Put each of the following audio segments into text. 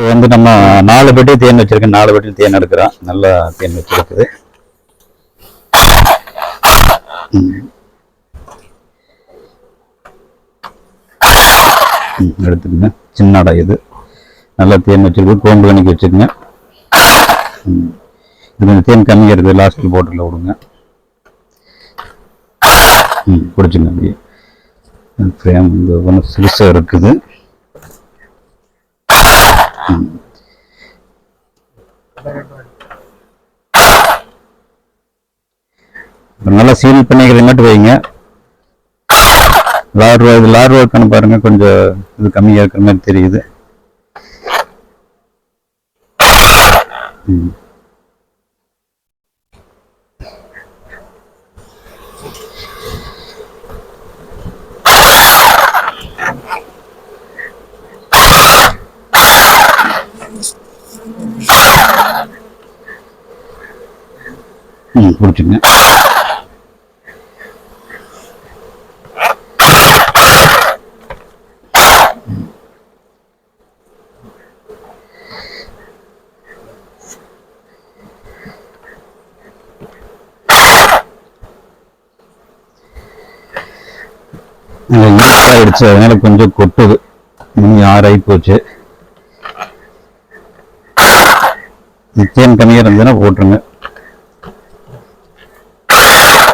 இப்போ வந்து நம்ம நாலு பெட்டி தேன் வச்சிருக்கேன். நாலு பெட்டியில் தேன் எடுக்கிறோம். நல்லா தேன் வச்சிருக்குது. ம். ம், எடுத்துக்கங்க. சின்ன அடை இது. நல்லா தேன் வச்சிருக்கு. கோம்பு கணிக்கு வச்சுக்கோங்க ம். இது கொஞ்சம் தேன் கம்மியாக இருக்குது லாஸ்ட்டில் போட்டில் விடுங்க. ம் பிடிச்சிங்க அப்படியே. ஃப்ரேம் இந்த ஒன்று சிறுசாக இருக்குது. நல்லா சீல் பண்ணிக்கிற மட்டும் வைங்க. லார்வா இது லார்வா இருக்கான்னு பாருங்க கொஞ்சம் இது கம்மியாக இருக்கிற மாதிரி தெரியுது. ம். ம் அதனால கொஞ்சம் கொட்டுது. இனி ஆறாயி போச்சு. நிச்சயம் கம்மியாக இருந்ததுன்னா போட்டுருங்க.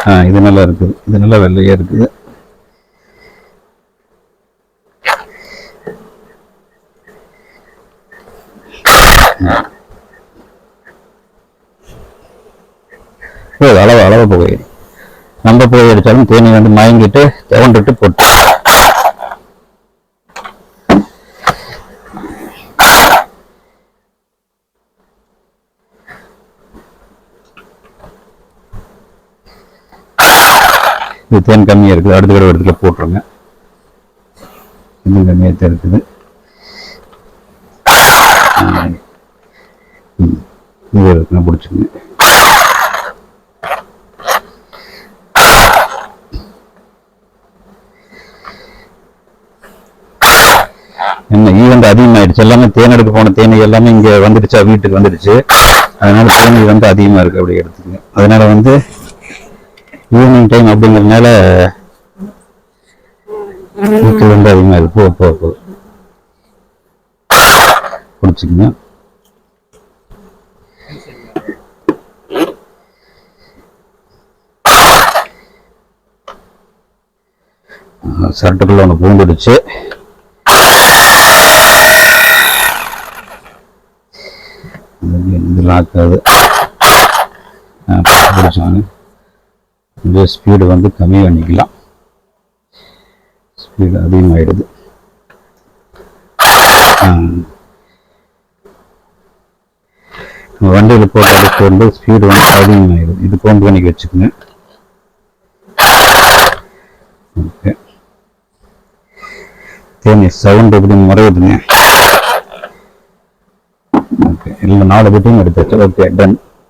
ஆ இது நல்லா இருக்குது. இது நல்லா வெள்ளையா இருக்குது. அளவு அளவு புகை. நம்ம புகை அடித்தாலும் தேனி வந்து மயங்கிட்டு தவண்டுட்டு போட்டு. இது தேன் கம்மியாக இருக்குது. அடுத்த கடை இடத்துல போட்டுருங்க. இன்னும் கம்மியாக தான் இருக்குது. இது இருக்குன்னா பிடிச்சிங்க என்ன ஈவெண்ட் அதிகமாயிடுச்சு. எல்லாமே தேன் எடுக்க போன தேனை எல்லாமே இங்க வந்துடுச்சா? வீட்டுக்கு வந்துடுச்சு. அதனால தேனி வந்து அதிகமா இருக்கு. அப்படி எடுத்துக்கங்க அதனால வந்து ஈவினிங் டைம் அப்படிங்கிறதுனால வீட்டில் வந்து அதிகமாக இருக்கு போ போ போ. பிடிச்சிக்கங்க. சரட்டுக்குள்ள ஒன்று பூந்துடுச்சு இதெல்லாம் ஆக்காது பிடிச்சாங்க இந்த ஸ்பீடு வந்து கம்மி பண்ணிக்கலாம் ஸ்பீடு அதிகமாகிடுது வண்டியில் போடுறதுக்கு வந்து ஸ்பீடு வந்து அதிகமாகிடுது இது கொண்டு பண்ணி வச்சுக்கோங்க. ஓகே. தேனி சவுண்ட் எப்படி முறையுதுங்க? ஓகே. இல்லை நாலு பட்டியும் எடுத்தாச்சு ஓகே டன்